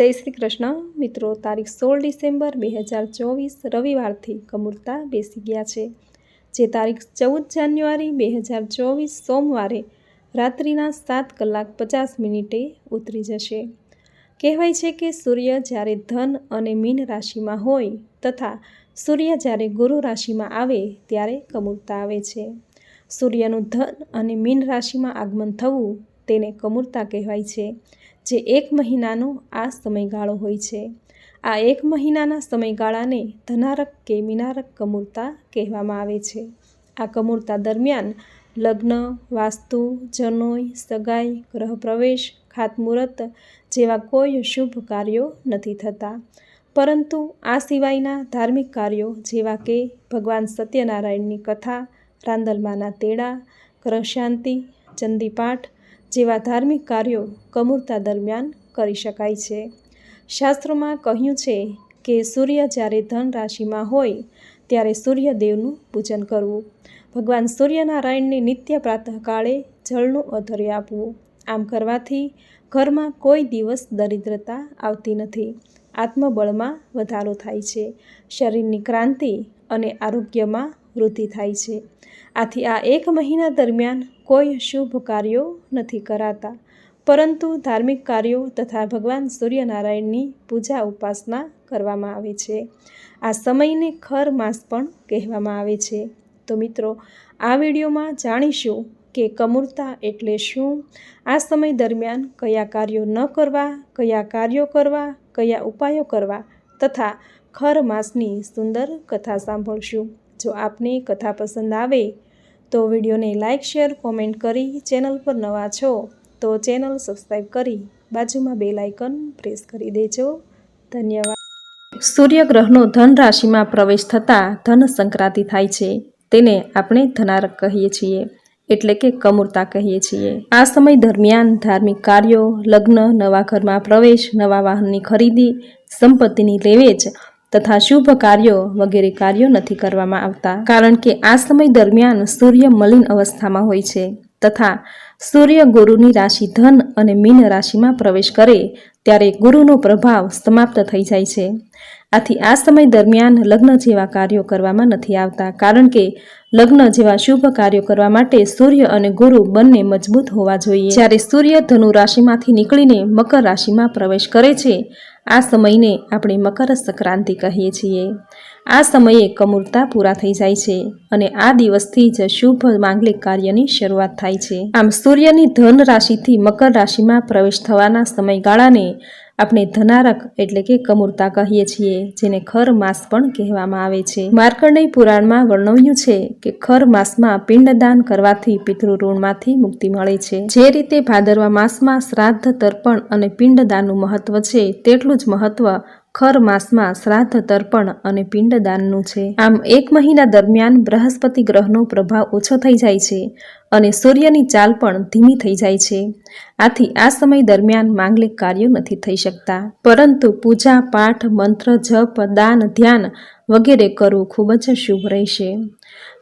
જય શ્રી કૃષ્ણ. મિત્રો, તારીખ સોળ ડિસેમ્બર બે હજાર ચોવીસ રવિવારથી કમૂરતા બેસી ગયા છે. જે તારીખ ચૌદ જાન્યુઆરી બે હજાર ચોવીસ સોમવારે રાત્રિના સાત કલાક પચાસ મિનિટે ઉતરી જશે. કહેવાય છે કે સૂર્ય જ્યારે ધન અને મીન રાશિમાં હોય તથા સૂર્ય જ્યારે ગુરુ રાશિમાં આવે ત્યારે કમૂરતા આવે છે. સૂર્યનું ધન અને મીન રાશિમાં આગમન થવું તેને કમૂરતા કહેવાય છે. જે એક મહિનાનો આ સમયગાળો હોય છે. આ એક મહિનાના સમયગાળાને ધનારક કે મિનારક કમૂરતા કહેવામાં આવે છે. આ કમૂરતા દરમિયાન લગ્ન, વાસ્તુ જનોય સગાઈ ગ્રહ પ્રવેશ ખાતમુહૂર્ત જેવા કોઈ શુભ કાર્યો નથી થતા. પરંતુ આ સિવાયના ધાર્મિક કાર્યો જેવા કે ભગવાન સત્યનારાયણની કથા, રાંદલમાના તેડા ગ્રહ શાંતિ ચંદીપાઠ જેવા ધાર્મિક કાર્યો કમૂરતા દરમિયાન કરી શકાય છે. શાસ્ત્રોમાં કહ્યું છે કે સૂર્ય જ્યારે ધન રાશિમાં હોય, ત્યારે સૂર્યદેવનું પૂજન કરવું. ભગવાન સૂર્યનારાયણને નિત્ય પ્રાતઃકાળે જળનું અધર્ય આપવું. આમ કરવાથી ઘરમાં કોઈ દિવસ દરિદ્રતા આવતી નથી. આત્મબળમાં વધારો થાય છે. શરીરની ક્રાંતિ અને આરોગ્યમાં વૃદ્ધિ થાય છે. આથી આ એક મહિના દરમિયાન કોઈ શુભ કાર્યો નથી કરાતા. પરંતુ ધાર્મિક કાર્યો તથા ભગવાન સૂર્યનારાયણની પૂજા ઉપાસના કરવામાં આવે છે. આ સમયને ખર માસ પણ કહેવામાં આવે છે. તો મિત્રો, આ વિડીયોમાં જાણીશું કે કમૂરતા એટલે શું? આ સમય દરમિયાન કયા કાર્યો ન કરવા, કયા કાર્યો કરવા, કયા ઉપાયો કરવા તથા ખર માસની સુંદર કથા સાંભળશું. જો આપને કથા પસંદ આવે તો વિડીયોને લાઇક શેર, કોમેન્ટ કરી ચેનલ પર નવા છો તો ચેનલ સબસ્ક્રાઈબ કરી બાજુમાં બે લાઇકન પ્રેસ કરી દેજો. ધન્યવાદ. સૂર્યગ્રહનો ધન રાશિમાં પ્રવેશ થતાં ધન સંક્રાંતિ થાય છે. તેને આપણે ધનારક કહીએ છીએ, એટલે કે કમૂરતા કહીએ છીએ. આ સમય દરમિયાન ધાર્મિક કાર્યો, લગ્ન, નવા ઘરમાં પ્રવેશ, નવા વાહનની ખરીદી, સંપત્તિની લેવેચ તથા શુભ કાર્યો વગેરે કાર્યો નથી કરવામાં આવતા. કારણ કે આ સમય દરમિયાન સૂર્ય મલિન અવસ્થામાં હોય છે તથા સૂર્ય ગુરુની રાશિ ધન અને મીન રાશિમાં પ્રવેશ કરે, ત્યારે ગુરુનો પ્રભાવ સમાપ્ત થઈ જાય છે. આથી આ સમય દરમિયાન લગ્ન જેવા કાર્યો કરવામાં નથી આવતા, કારણ કે લગ્ન જેવા શુભ કાર્યો કરવા માટે સૂર્ય અને ગુરુ બંને મજબૂત હોવા જોઈએ. જ્યારે સૂર્ય ધનુ રાશિમાંથી નીકળીને મકર રાશિમાં પ્રવેશ કરે છે, આ સમયને આપણે મકર સંક્રાંતિ કહીએ છીએ. આ સમયે કમૂરતા પૂરા થઈ જાય છે અને આ દિવસથી જ શુભ માંગલિક કાર્યની શરૂઆત થાય છે. આમ સૂર્યની ધન રાશિથી મકર રાશિમાં પ્રવેશ થવાના સમયગાળાને આપણે ધનારક એટલે કે કમૂરતા કહીએ છીએ, જેને ખર માસ પણ કહેવામાં આવે છે. માર્કંડેય પુરાણમાં વર્ણવ્યું છે કે ખર માસમાં પિંડદાન કરવાથી પિતૃઋણમાંથી મુક્તિ મળે છે. જે રીતે ભાદરવા માસમાં શ્રાદ્ધ તર્પણ અને પિંડદાનનું મહત્વ છે, તેટલું જ મહત્વ ખર માસમાં શ્રાદ્ધ તર્પણ અને પિંડદાનનું છે. આમ એક મહિના દરમિયાન બૃહસ્પતિ ગ્રહનો પ્રભાવ ઓછો થઈ જાય છે અને સૂર્યની ચાલ પણ ધીમી થઈ જાય છે. આથી આ સમય દરમિયાન માંગલિક કાર્યો નથી થઈ શકતા. પરંતુ પૂજા, પાઠ, મંત્ર, જપ, દાન, ધ્યાન વગેરે કરવું ખૂબ જ શુભ રહેશે.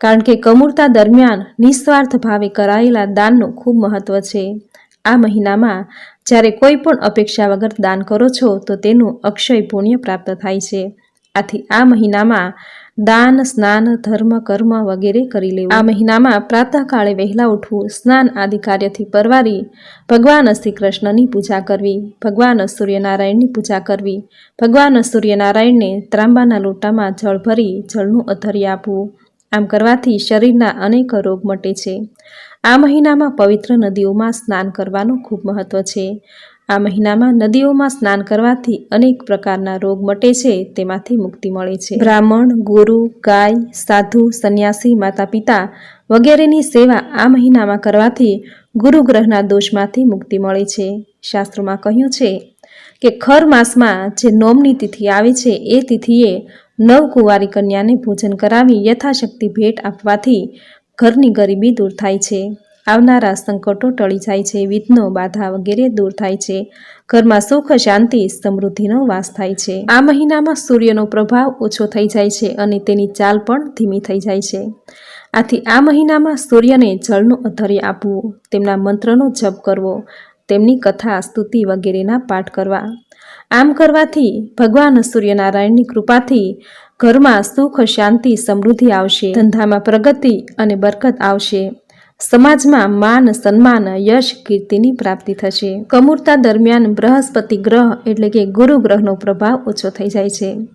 કારણ કે કમૂરતા દરમિયાન નિસ્વાર્થ ભાવે કરાયેલા દાનનું ખૂબ મહત્વ છે. આ મહિનામાં જ્યારે કોઈ પણ અપેક્ષા વગર દાન કરો છો, તો તેનું અક્ષય પુણ્ય પ્રાપ્ત થાય છે. આથી આ મહિનામાં દાન, સ્નાન, ધર્મ, કર્મ વગેરે કરી લેવું. આ મહિનામાં પ્રાતઃકાળે વહેલા ઉઠવું, સ્નાન આદિ કાર્યથી પરવારી, ભગવાન શ્રી કૃષ્ણની પૂજા કરવી, ભગવાન સૂર્યનારાયણની પૂજા કરવી, ભગવાન સૂર્યનારાયણને ત્રાંબાના લોટામાં જળ ભરી જળનું અધર્ય આપવું. આમ કરવાથી શરીરના અનેક રોગ મટે છે. આ મહિનામાં પવિત્ર નદીઓમાં સ્નાન કરવાનું ખૂબ મહત્વ છે. આ મહિનામાં નદીઓમાં સ્નાન કરવાથી અનેક પ્રકારના રોગ મટે છે, તેમાંથી મુક્તિ મળે છે. બ્રાહ્મણ, ગુરુ, ગાય, સાધુ, સંન્યાસી માતા પિતા વગેરેની સેવા આ મહિનામાં કરવાથી ગુરુ ગ્રહના દોષમાંથી મુક્તિ મળે છે. શાસ્ત્રોમાં કહ્યું છે કે ખર માસમાં જે નોમની તિથિ આવે છે, એ તિથિએ નવકુંવારી કન્યાને ભોજન કરાવી યથાશક્તિ ભેટ આપવાથી ઘરની ગરીબી દૂર થાય છે. આવનારા સંકટો ટળી જાય છે, વિઘ્નો, બાધા વગેરે દૂર થાય છે. ઘરમાં સુખ, શાંતિ, સમૃદ્ધિનો વાસ થાય છે. આ મહિનામાં સૂર્યનો પ્રભાવ ઓછો થઈ જાય છે અને તેની ચાલ પણ ધીમી થઈ જાય છે. આથી આ મહિનામાં સૂર્યને જળનું અધર્ય આપવું, તેમના મંત્રનો જપ કરવો, તેમની કથા, સ્તુતિ વગેરેના પાઠ કરવા આમ કરવાથી ભગવાન સૂર્યનારાયણની કૃપાથી ઘરમાં સુખ, શાંતિ, સમૃદ્ધિ આવશે, ધંધામાં પ્રગતિ અને બરકત આવશે. સમાજમાં માન, સન્માન, યશ, કીર્તિની પ્રાપ્તિ થશે. કમૂરતા દરમિયાન બૃહસ્પતિ ગ્રહ એટલે કે ગુરુ ગ્રહનો પ્રભાવ ઓછો થઈ જાય છે.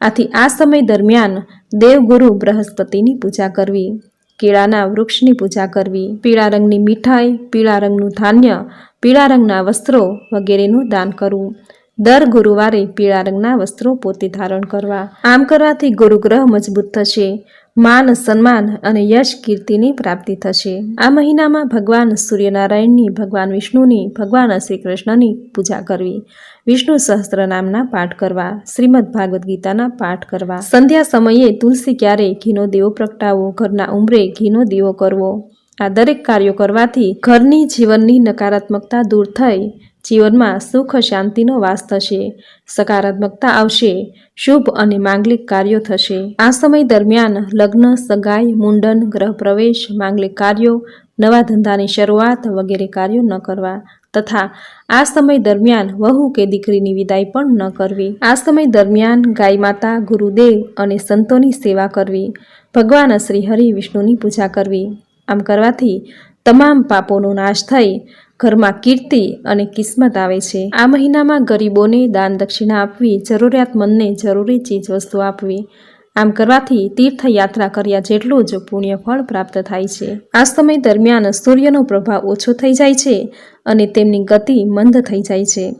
આથી આ સમય દરમિયાન દેવગુરુ બૃહસ્પતિની પૂજા કરવી, કેળાના વૃક્ષની પૂજા કરવી, પીળા રંગની મીઠાઈ, પીળા રંગનું ધાન્ય, પીળા રંગના વસ્ત્રો વગેરેનું દાન કરવું દર ગુરુવારે પીળા રંગના વસ્ત્રો પોતે ધારણ કરવા. આમ કરવાથી ગુરુગ્રહ મજબૂત થશે, માન, સન્માન અને યશ કીર્તિની પ્રાપ્તિ થશે. આ મહિનામાં ભગવાન સૂર્યનારાયણની, ભગવાન વિષ્ણુની, ભગવાન શ્રી કૃષ્ણની પૂજા કરવી. વિષ્ણુ સહસ્ત્ર નામના પાઠ કરવા, શ્રીમદ ભાગવદ્ ગીતાના પાઠ કરવા. સંધ્યા સમયે તુલસી ક્યારે ઘીનો દીવો પ્રગટાવવો, ઘરના ઉંમરે ઘીનો દીવો કરવો. આ દરેક કાર્યો કરવાથી ઘરની જીવનની નકારાત્મકતા દૂર થઈ જીવનમાં સુખ શાંતિનો વાસ થશે, સકારાત્મકતા આવશે, શુભ અને માંગલિક કાર્યો થશે. આ સમય દરમિયાન લગ્ન, સગાઈ, મુંડન, ગ્રહ પ્રવેશ, માંગલિક કાર્યો, નવા ધંધાની શરૂઆત વગેરે કાર્યો ન કરવા તથા આ સમય દરમિયાન વહુ કે દીકરીની વિદાય પણ ન કરવી. આ સમય દરમિયાન ગાય માતા, ગુરુદેવ અને સંતોની સેવા કરવી. ભગવાન શ્રી હરિ વિષ્ણુની પૂજા કરવી. આમ કરવાથી તમામ પાપોનો નાશ થઈ ઘરમાં કીર્તિ અને કિસ્મત આવે છે. આ મહિનામાં ગરીબોને દાન દક્ષિણા આપવી જરૂરિયાતમંદને જરૂરી ચીજ વસ્તુ આપવી. આમ કરવાથી તીર્થયાત્રા કર્યા જેટલું જ પુણ્ય ફળ પ્રાપ્ત થાય છે. આ સમય દરમિયાન સૂર્યનો પ્રભાવ ઓછો થઈ જાય છે અને તેમની ગતિ મંદ થઈ જાય છે.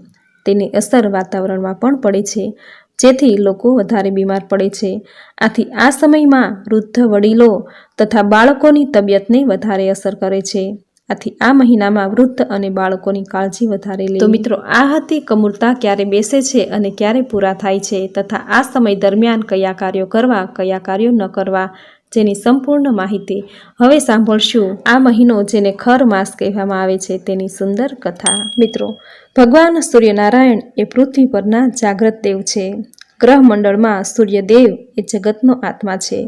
તેની અસર વાતાવરણમાં પણ પડે છે. જેથી લોકો વધારે બીમાર પડે છે. આથી આ સમયમાં વૃદ્ધ વડીલો તથા બાળકોની તબિયતને વધારે અસર કરે છે. આથી આ મહિનામાં વૃદ્ધ અને બાળકોની કાળજી વધારે લે તો મિત્રો, આ હતી કમૂરતા ક્યારે બેસે છે અને ક્યારે પૂરા થાય છે તથા આ સમય દરમિયાન કયા કાર્યો કરવા, કયા કાર્યો ન કરવા જેની સંપૂર્ણ માહિતી હવે સાંભળશું. આ મહિનો જેને ખર માસ કહેવામાં આવે છે તેની સુંદર કથા. મિત્રો, ભગવાન સૂર્યનારાયણ એ પૃથ્વી પરના જાગ્રત દેવ છે. ગ્રહ મંડળમાં સૂર્યદેવ એ જગતનો આત્મા છે.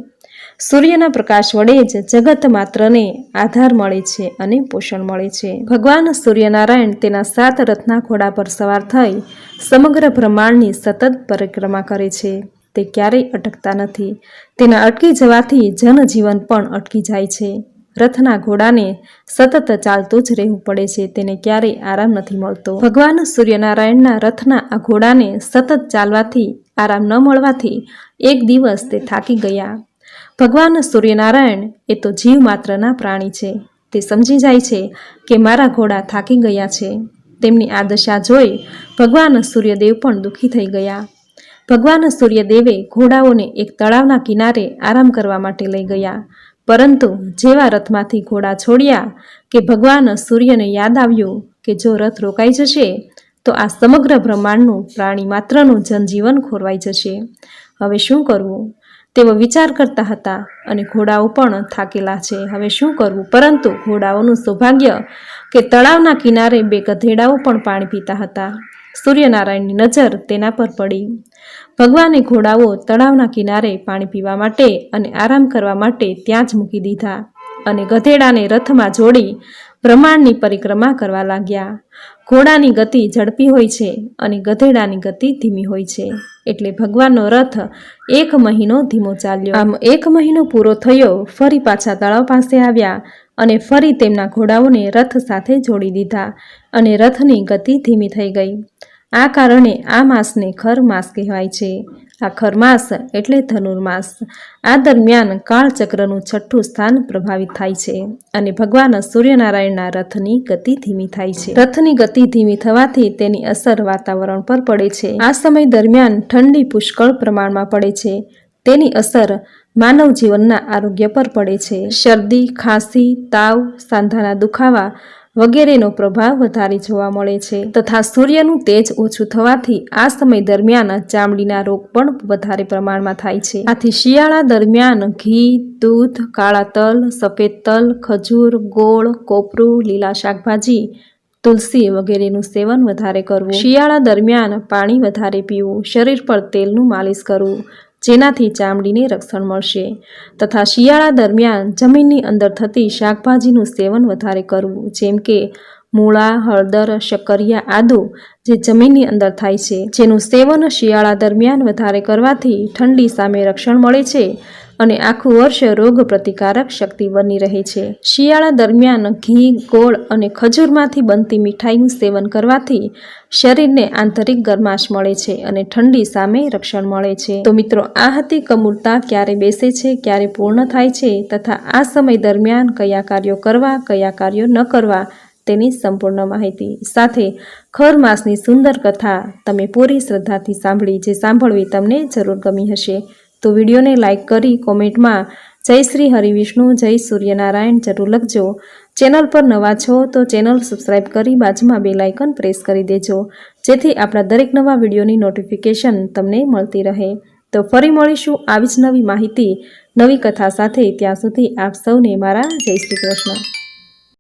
સૂર્યના પ્રકાશ વડે જ જગત માત્રને આધાર મળે છે અને પોષણ મળે છે. ભગવાન સૂર્યનારાયણ તેના સાત રથના ઘોડા પર સવાર થઈ સમગ્ર બ્રહ્માંડની સતત પરિક્રમા કરે છે. તે ક્યારેય અટકતા નથી. તેના અટકી જવાથી જનજીવન પણ અટકી જાય છે. રથના ઘોડાને સતત ચાલતું જ રહેવું પડે છે. તેને ક્યારેય આરામ નથી મળતો. ભગવાન સૂર્યનારાયણના રથના આ ઘોડાને સતત ચાલવાથી, આરામ ન મળવાથી એક દિવસ તે થાકી ગયા. ભગવાન સૂર્યનારાયણ એ તો જીવ માત્રના પ્રાણી છે. તે સમજી જાય છે કે મારા ઘોડા થાકી ગયા છે. તેમની આ દશા જોઈ ભગવાન સૂર્યદેવ પણ દુઃખી થઈ ગયા. ભગવાન સૂર્યદેવે ઘોડાઓને એક તળાવના કિનારે આરામ કરવા માટે લઈ ગયા. પરંતુ જેવા રથમાંથી ઘોડા છોડ્યા કે ભગવાન સૂર્યને યાદ આવ્યું કે જો રથ રોકાઈ જશે, તો આ સમગ્ર બ્રહ્માંડનું પ્રાણી માત્રનું જનજીવન ખોરવાઈ જશે. હવે શું કરવું? તેઓ વિચાર કરતા હતા અને ઘોડાઓ પણ થાકેલા છે. હવે શું કરવું? પરંતુ ઘોડાઓનું સૌભાગ્ય કે તળાવના કિનારે બે ગધેડાઓ પણ પાણી પીતા હતા. સૂર્યનારાયણની નજર તેના પર પડી. ભગવાને ઘોડાઓ તળાવના કિનારે પાણી પીવા માટે અને આરામ કરવા માટે ત્યાં જ મૂકી દીધા. અને ગધેડાને રથમાં જોડી બ્રહ્માંડની પરિક્રમા કરવા લાગ્યા. ઘોડાની ગતિ ઝડપી હોય છે અને ગધેડાની ગતિ ધીમી હોય છે. એટલે ભગવાનનો રથ એક મહિનો ધીમો ચાલ્યો. આમ એક મહિનો પૂરો થયો, ફરી પાછા તળાવ પાસે આવ્યા અને ફરી તેમના ઘોડાઓને રથ સાથે જોડી દીધા અને રથની ગતિ ધીમી થઈ ગઈ. આ કારણે આ માસને ખર માસ કહેવાય છે. આ ખરમાસ એટલે ધનુર્માસ આ દરમિયાન કાળચક્રનું છઠ્ઠું સ્થાન પ્રભાવિત થાય છે અને ભગવાન સૂર્યનારાયણના રથની ગતિ ધીમી થાય છે. રથની ગતિ ધીમી થવાથી તેની અસર વાતાવરણ પર પડે છે. આ સમય દરમિયાન ઠંડી પુષ્કળ પ્રમાણમાં પડે છે. તેની અસર માનવ જીવનના આરોગ્ય પર પડે છે. શરદી, ખાંસી, તાવ, સાંધાના દુખાવા વગેરેનો પ્રભાવ વધારે જોવા મળે છે. તથા સૂર્યનું તેજ ઓછું થવાથી આ સમય દરમિયાન ચામડીના રોગ પણ વધારે પ્રમાણમાં થાય છે. આથી શિયાળા દરમિયાન ઘી, દૂધ, કાળા તલ, સફેદ તલ, ખજૂર, ગોળ, કોપરું, લીલા શાકભાજી, તુલસી વગેરેનું સેવન વધારે કરવું. શિયાળા દરમિયાન પાણી વધારે પીવું, શરીર પર તેલનું માલિશ કરવું જેનાથી ચામડીને રક્ષણ મળશે. તથા શિયાળા દરમિયાન જમીનની અંદર થતી શાકભાજીનું સેવન વધારે કરવું, જેમ કે મૂળા, હળદર શક્કરિયા આદુ જે જમીનની અંદર થાય છે, જેનું સેવન શિયાળા દરમિયાન વધારે કરવાથી ઠંડી સામે રક્ષણ મળે છે અને આખું વર્ષ રોગ પ્રતિકારક શક્તિ બની રહે છે. શિયાળા દરમિયાન ઘી, ગોળ અને ખજૂરમાંથી બનતી મીઠાઈનું સેવન કરવાથી શરીરને આંતરિક ગરમાશ મળે છે અને ઠંડી સામે રક્ષણ મળે છે. તો મિત્રો, આ હતી કમૂરતા ક્યારે બેસે છે, ક્યારે પૂર્ણ થાય છે, તથા આ સમય દરમિયાન કયા કાર્યો કરવા, કયા કાર્યો ન કરવા તેની સંપૂર્ણ માહિતી. સાથે, ખર માસની સુંદર કથા તમે પૂરી શ્રદ્ધાથી સાંભળી, જે સાંભળવી તમને જરૂર ગમી હશે. તો વિડીયોને લાઇક કરી કોમેન્ટમાં, જય શ્રી હરિવિષ્ણુ જય સૂર્યનારાયણ જરૂર લખજો. ચેનલ પર નવા છો તો ચેનલ સબસ્ક્રાઇબ કરી બાજુમાં બે લાઇકન પ્રેસ કરી દેજો. જેથી આપણા દરેક નવા વિડીયોની નોટિફિકેશન તમને મળતી રહે. તો ફરી મળીશું આવી જ નવી માહિતી, નવી કથા સાથે. ત્યાં સુધી આપ સૌને મારા જય શ્રી કૃષ્ણ.